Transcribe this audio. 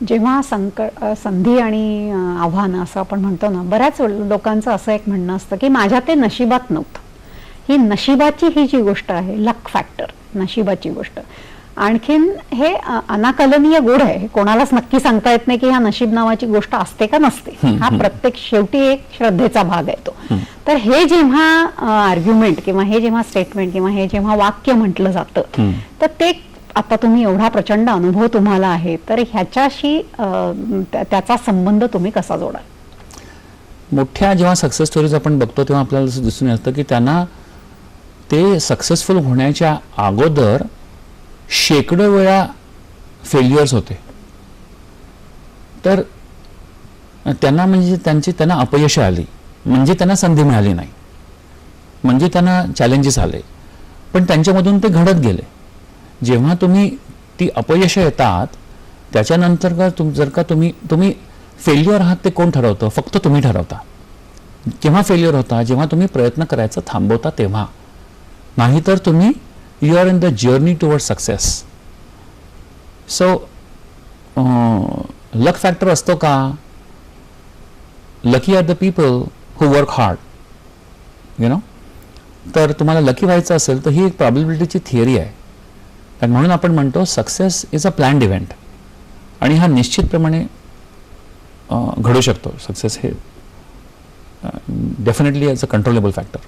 जेव्हा संकट अ, संधी आणि आव्हानं असं आपण म्हणतो ना बऱ्याच लोकांचं असं एक म्हणणं असतं की माझ्या ते नशिबात नव्हतं. ही नशिबाची ही जी गोष्ट आहे लक फॅक्टर नशिबाची गोष्ट. आणखीन हे अनाकलनीय गुण आहे हे कोणालाच नक्की सांगता येत नाही की ह्या नशीब नावाची गोष्ट असते का नसते. हा प्रत्येक शेवटी एक श्रद्धेचा भाग आहे तो. तर हे जेव्हा आर्ग्युमेंट किंवा हे जेव्हा स्टेटमेंट किंवा हे जेव्हा वाक्य म्हटलं जातं तर ते आता तुम्ही एवढा प्रचंड अनुभव तुम्हाला आहे तर ह्याच्याशी त्याचा संबंध तुम्ही कसा जोडाल? मोठ्या जेव्हा सक्सेस स्टोरीज आपण बघतो तेव्हा आपल्याला असं दिसून येतं की त्यांना ते सक्सेसफुल होण्याच्या अगोदर शेकडो वेळा फेल्युअर्स होते. तर त्यांना म्हणजे त्यांची त्यांना अपयश आली. म्हणजे त्यांना संधी मिळाली नाही. म्हणजे त्यांना चॅलेंजेस आले. पण त्यांच्यामधून ते घडत गेले. जेव्हा तुम्ही ती अपयश येतात त्याच्यानंतर का तुम जर का तुम्ही तुम्ही फेल्युअर आहात ते कोण ठरवतं? फक्त तुम्ही ठरवता. केव्हा फेल्युअर होता? जेव्हा तुम्ही प्रयत्न करायचं थांबवता तेव्हा. नाहीतर तुम्ही you are in the journey toward success so luck factor असतो का? Lucky are the people who work hard you know तर तुम्हाला लकी व्हायचं असेल तर ही एक प्रॉबिलिटीची थिअरी आहे. म्हणून आपण म्हणतो success is a planned event आणि हा निश्चितप्रमाणे घडू शकतो. सक्सेस हे definitely as a controllable factor